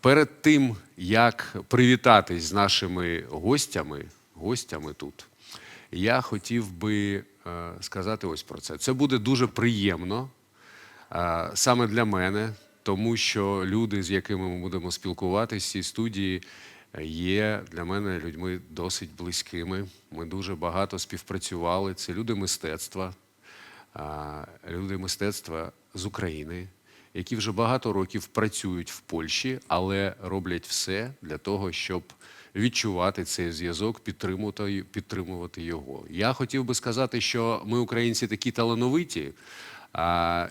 Перед тим, як привітатись з нашими гостями, гостями тут, я хотів би е, сказати ось про це. Це буде дуже приємно е, саме для мене, тому що люди, з якими ми будемо спілкуватися в цій студії, е, є для мене людьми досить близькими. Ми дуже багато співпрацювали. Це люди мистецтва, люди мистецтва з України, які вже багато років працюють в Польщі, але роблять все для того, щоб відчувати цей зв'язок, підтримувати, підтримувати його. Я хотів би сказати, що ми, українці, такі талановиті,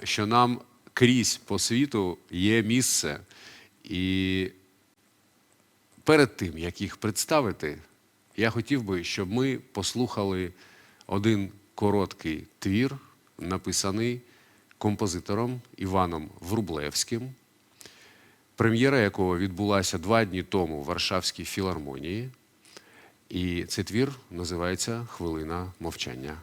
що нам крізь по світу є місце. І перед тим, як їх представити, я хотів би, щоб ми послухали один короткий твір, написаний композитором Іваном Врублевським, прем'єра якого відбулася два дні тому в Варшавській філармонії. І цей твір називається Хвилина мовчання.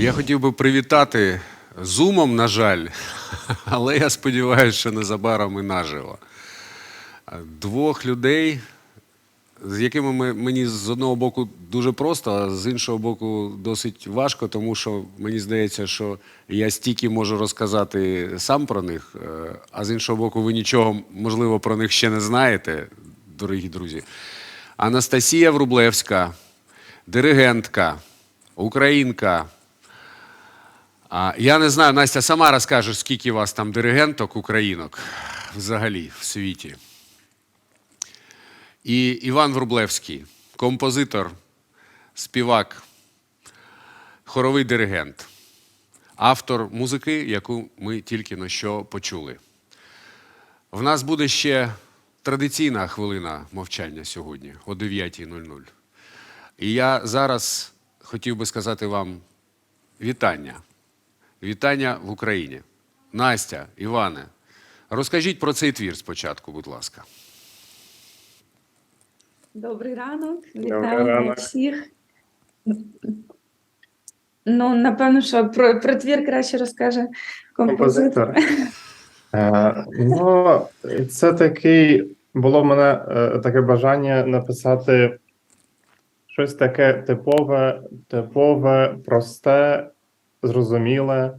Я хотів би привітати зумом, на жаль, але я сподіваюся, що незабаром і наживо. Двох людей, з якими ми, мені з одного боку дуже просто, а з іншого боку досить важко, тому що мені здається, що я стільки можу розказати сам про них, е, а з іншого боку, ви нічого, можливо, про них ще не знаєте, дорогі друзі. Анастасія Врублевська, диригентка, українка. А, я не знаю, Настя сама розкаже, скільки у вас там диригенток, українок взагалі в світі. І Іван Врублевський, композитор, співак, хоровий диригент, автор музики, яку ми тільки на що почули. В нас буде ще традиційна хвилина мовчання сьогодні о 9.00. І я зараз хотів би сказати вам вітання. Вітання в Україні. Настя, Іване, розкажіть про цей твір спочатку, будь ласка. Добрий ранок, Добрий вітаю ранок. всіх. Ну, напевно, що про, про твір краще розкаже композитор. Композитор. Е, ну, це такий, було в мене е, таке бажання написати щось таке типове, типове, просте, зрозуміле,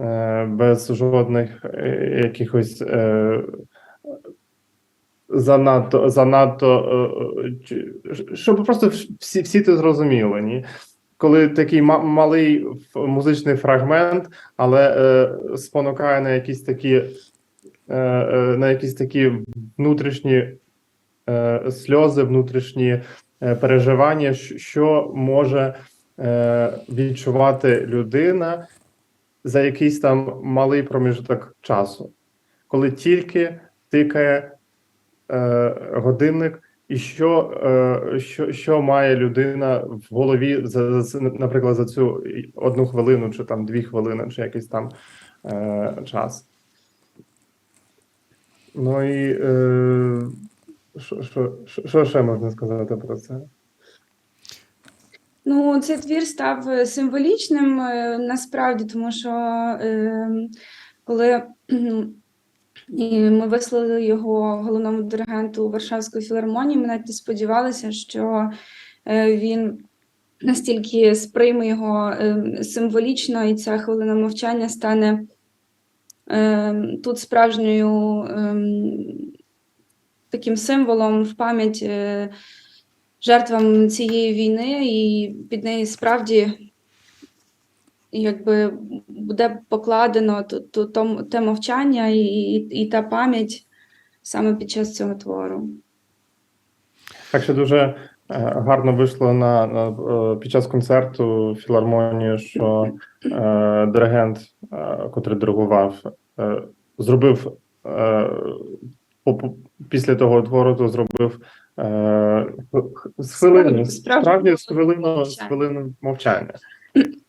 е, без жодних е, якихось е, занадто, занадто, щоб просто всі, всі це зрозуміли. Ні? Коли такий ма- малий музичний фрагмент, але е, спонукає на якісь такі, е, на якісь такі внутрішні е, сльози, внутрішні е, переживання, що може е, відчувати людина за якийсь там малий проміжок часу, коли тільки тикає е, годинник. І що, е, що, що має людина в голові за, за наприклад, за цю одну хвилину, чи там дві хвилини, чи якийсь там е, час? Ну і е, що, що, що- ще можна сказати про це? Ну, цей твір став е, символічним е, насправді, тому що е, коли ми вислали його головному диригенту Варшавської філармонії, ми навіть не сподівалися, що е, він настільки сприйме його символічно, і ця хвилина мовчання стане е, тут справжньою е, таким символом в пам'ять. е, жертвам цієї війни, і під неї справді якби буде покладено то, то, те мовчання і, і, і та пам'ять саме під час цього твору. Так що дуже е, гарно вийшло на, на е, під час концерту філармонії, що е, диригент, е, котрий диригував, е, зробив е, після того твору, зробив е, з хвилину, Справді- з хвилину, з мовчання. хвилину мовчання.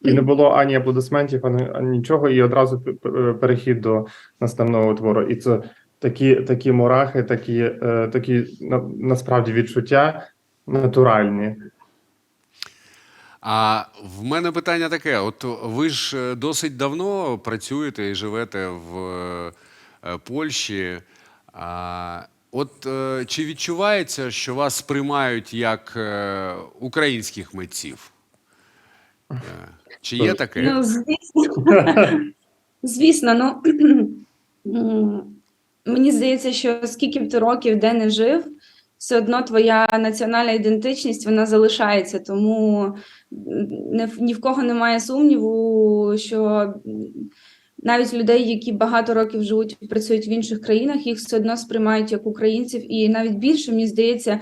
І не було ані аплодисментів, ані, ані нічого, і одразу п- перехід до наставного твору. І це такі, такі мурахи, такі, е, такі на, насправді відчуття натуральні. А в мене питання таке: от ви ж е, досить давно працюєте і живете в е, е, Польщі. А, от е, чи відчувається, що вас сприймають як е, українських митців? Е, Чи є таке? Ну, звісно, звісно, ну мені здається, що скільки б ти років де не жив, все одно твоя національна ідентичність вона залишається. Тому не ні в кого немає сумніву, що навіть людей, які багато років живуть і працюють в інших країнах, їх все одно сприймають як українців, і навіть більше мені здається.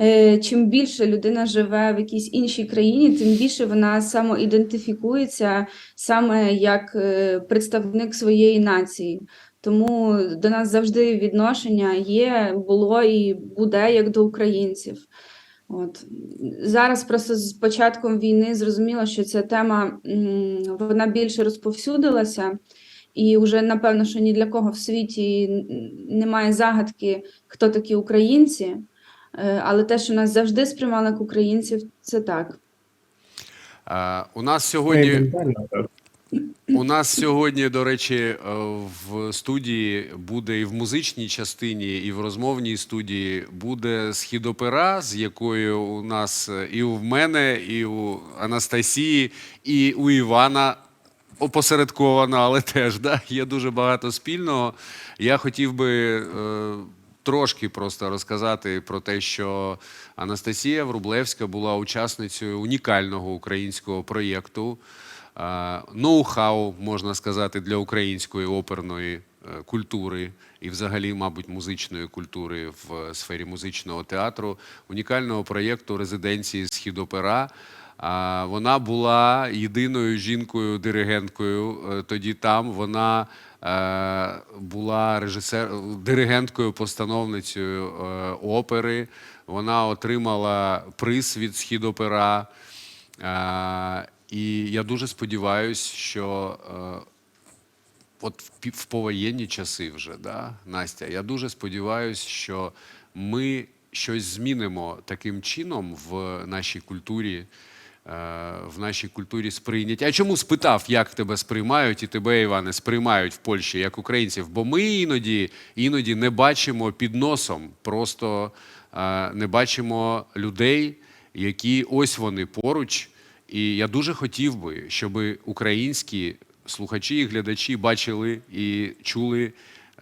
е, Чим більше людина живе в якійсь іншій країні, тим більше вона самоідентифікується саме як е, представник своєї нації. Тому до нас завжди відношення є, було і буде як до українців. От зараз просто з початком війни зрозуміло, що ця тема вона більше розповсюдилася, і вже напевно, що ні для кого в світі немає загадки, хто такі українці. Е, Але те, що нас завжди сприймали як українців, це так. Е, У нас сьогодні. У нас сьогодні, до речі, е, в студії буде і в музичній частині, і в розмовній студії буде східопера, з якою у нас е, і в мене, і у Анастасії, і у Івана опосередковано, але теж да, є дуже багато спільного. Я хотів би е, трошки просто розказати про те, що Анастасія Врублевська була учасницею унікального українського проєкту. Ноу-хау, можна сказати, для української оперної е, культури і, взагалі, мабуть, музичної культури в сфері музичного театру, унікального проєкту резиденції Східопера. Вона була єдиною жінкою-диригенткою е, тоді там. Вона е, була режисер, диригенткою, постановницею опери. Вона отримала приз від Східопера. І я дуже сподіваюся, що е, от в, в повоєнні часи вже, да, Настя, я дуже сподіваюся, що ми щось змінимо таким чином в нашій культурі, е, в нашій культурі сприйняття. А чому спитав, як тебе сприймають і тебе, Іване, сприймають в Польщі як українців? Бо ми іноді, іноді не бачимо під носом, просто е, не бачимо людей, які ось вони поруч. І я дуже хотів би, щоб українські слухачі і глядачі бачили і чули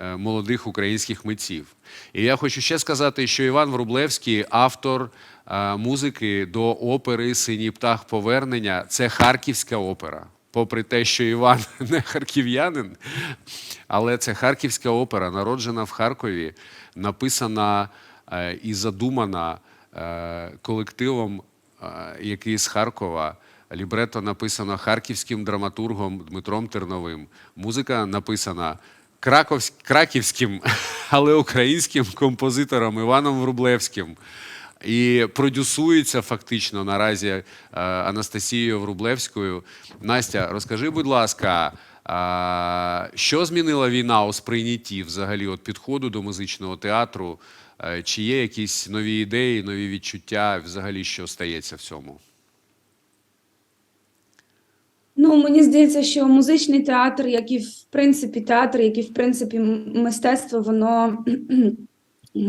е, молодих українських митців. І я хочу ще сказати, що Іван Врублевський, автор е, музики до опери Синій птах повернення, це харківська опера. Попри те, що Іван не харків'янин, але це харківська опера, народжена в Харкові, написана е, і задумана колективом, який з Харкова. Лібрето написано харківським драматургом Дмитром Терновим. Музика написана краківським, але українським композитором Іваном Врублевським. І продюсується фактично наразі е, Анастасією Врублевською. Настя, розкажи, будь ласка, що змінила війна у сприйнятті взагалі от підходу до музичного театру? Е, Чи є якісь нові ідеї, нові відчуття, взагалі, що стається в цьому? Ну, мені здається, що музичний театр, як і в принципі театр, як і в принципі мистецтво, воно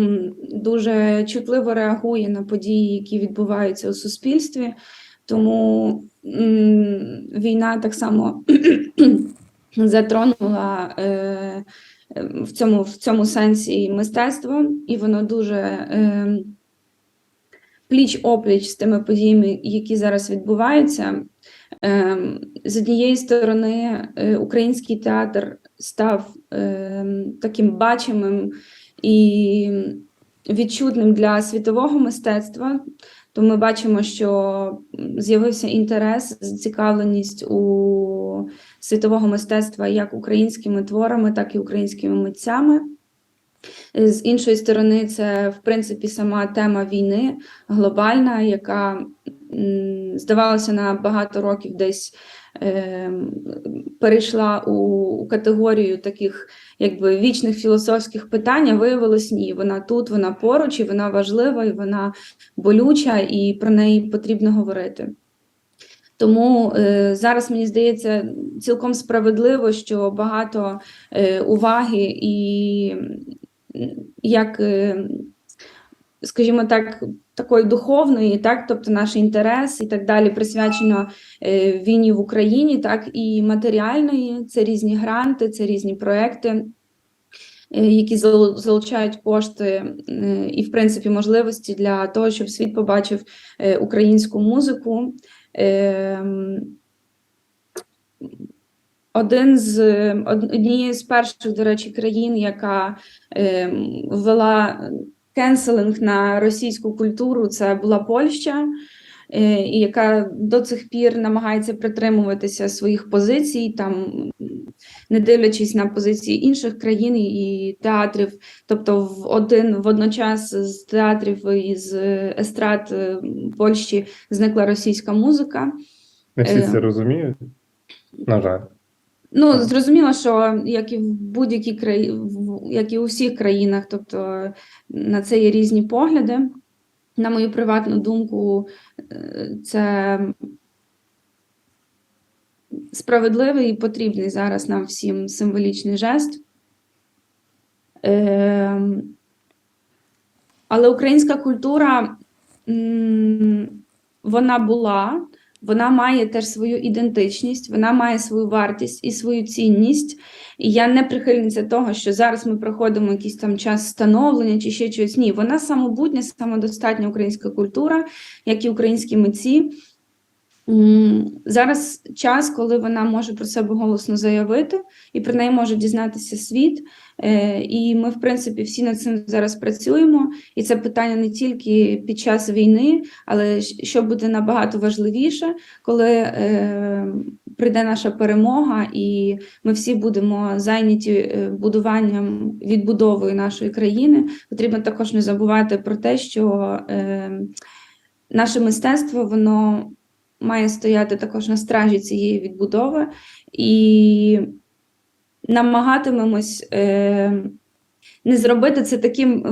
дуже чутливо реагує на події, які відбуваються у суспільстві. Тому війна так само затронула е, в цьому, в цьому сенсі мистецтво, і воно дуже е, пліч-опліч з тими подіями, які зараз відбуваються. Ем, З однієї сторони, е, український театр став ем, таким бачимим і відчутним для світового мистецтва, то ми бачимо, що з'явився інтерес, зацікавленість у світового мистецтва як українськими творами, так і українськими митцями. З іншої сторони, це в принципі сама тема війни глобальна, яка здавалося на багато років десь е, перейшла у, у категорію таких якби вічних філософських питань. а Виявилось ні. Вона тут, вона поруч, і вона важлива, і вона болюча, і про неї потрібно говорити. Тому е, зараз мені здається цілком справедливо, що багато е, уваги і як, е, скажімо так, такої духовної, так, тобто наш інтерес і так далі присвячено е, війні в Україні, так і матеріальної, це різні гранти, це різні проекти. е, Які залучають кошти е, і, в принципі, можливості для того, щоб світ побачив е, українську музику. Ем, Один з однієї з перших, до речі, країн, яка ем, ввела кенселинг на російську культуру, це була Польща, і яка до цих пір намагається притримуватися своїх позицій, там не дивлячись на позиції інших країн і театрів. Тобто, в один водночас з театрів і з естрад е, Польщі зникла російська музика. Не всі Е. це розуміють. На жаль. Ну, зрозуміло, що як і в будь-якій країні, як і у всіх країнах, тобто на це є різні погляди. На мою приватну думку, е, це справедливий і потрібний зараз нам всім символічний жест. Е, але українська культура вона була, вона має теж свою ідентичність, вона має свою вартість і свою цінність. І я не прихильниця того, що зараз ми проходимо якийсь там час становлення чи ще щось. Ні, вона самобутня, самодостатня українська культура, як і українські митці. Зараз час, коли вона може про себе голосно заявити, і про неї може дізнатися світ. Е, І ми, в принципі, всі над цим зараз працюємо. І це питання не тільки під час війни, але що буде набагато важливіше, коли е, прийде наша перемога, і ми всі будемо зайняті е, будуванням відбудовою нашої країни. Потрібно також не забувати про те, що наше мистецтво воно має стояти також на стражі цієї відбудови, і намагатимемось е, не зробити це таким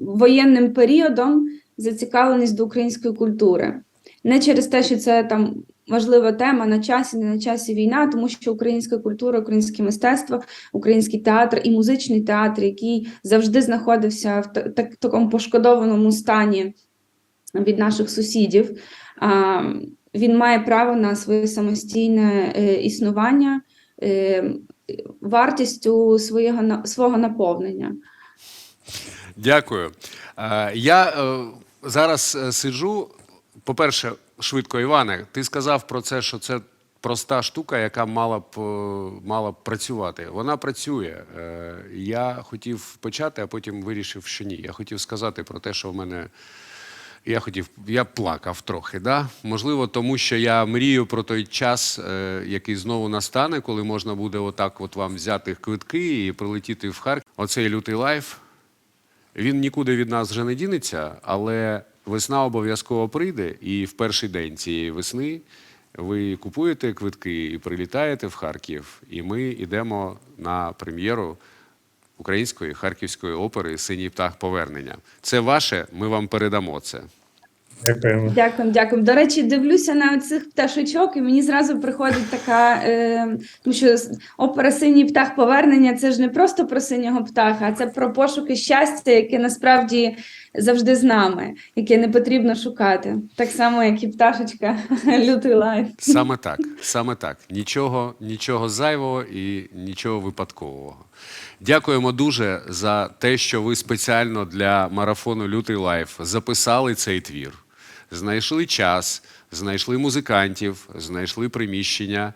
воєнним періодом зацікавленість до української культури. Не через те, що це там важлива тема на часі, не на часі війна, тому що українська культура, українське мистецтво, український театр і музичний театр, який завжди знаходився в та- так- такому пошкодованому стані від наших сусідів, а, він має право на своє самостійне е, існування е, вартістю своєго, на- свого наповнення. Дякую. Е, Я зараз сиджу. По-перше, швидко, Іване, ти сказав про це, що це проста штука, яка мала б, мала б працювати. Вона працює. Я хотів почати, а потім вирішив, що ні. Я хотів сказати про те, що в мене. Я хотів, я плакав трохи, да? можливо, тому що я мрію про той час, е, який знову настане, коли можна буде отак от вам взяти квитки і прилетіти в Харків. Оцей лютий лайф. Він нікуди від нас вже не дінеться, але весна обов'язково прийде, і в перший день цієї весни ви купуєте квитки і прилітаєте в Харків, і ми йдемо на прем'єру української харківської опери Синій птах повернення. Це ваше, ми вам передамо це. Дякуємо. Дякую, дякую. До речі, дивлюся на цих пташечок, і мені зразу приходить така, е, тому що с- опера Синій птах повернення це ж не просто про синього птаха, а це про пошуки щастя, яке насправді завжди з нами, яке не потрібно шукати. Так само, як і пташечка Лютий Лайф. Саме так, саме так. Нічого, нічого зайвого і нічого випадкового. Дякуємо дуже за те, що ви спеціально для марафону Лютий Лайф записали цей твір. Знайшли час, знайшли музикантів, знайшли приміщення,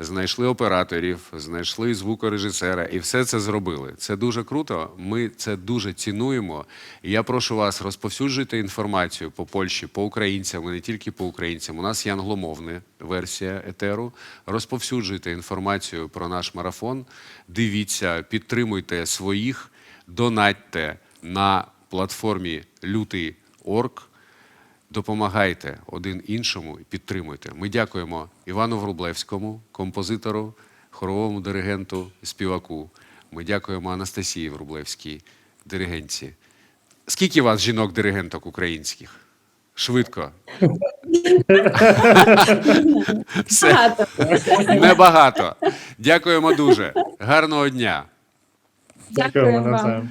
знайшли операторів, знайшли звукорежисера і все це зробили. Це дуже круто. Ми це дуже цінуємо. Я прошу вас розповсюджуйте інформацію по Польщі, по українцям, не тільки по українцям. У нас є англомовна версія етеру. Розповсюджуйте інформацію про наш марафон. Дивіться, підтримуйте своїх, донатьте на платформі Лютий.орг. Допомагайте один іншому і підтримуйте. Ми дякуємо Івану Врублевському, композитору, хоровому диригенту, співаку. Ми дякуємо Анастасії Врублевській, диригентці. Скільки у вас жінок-диригенток українських? Швидко. Небагато. Дякуємо дуже. Гарного дня. Дякуємо вам.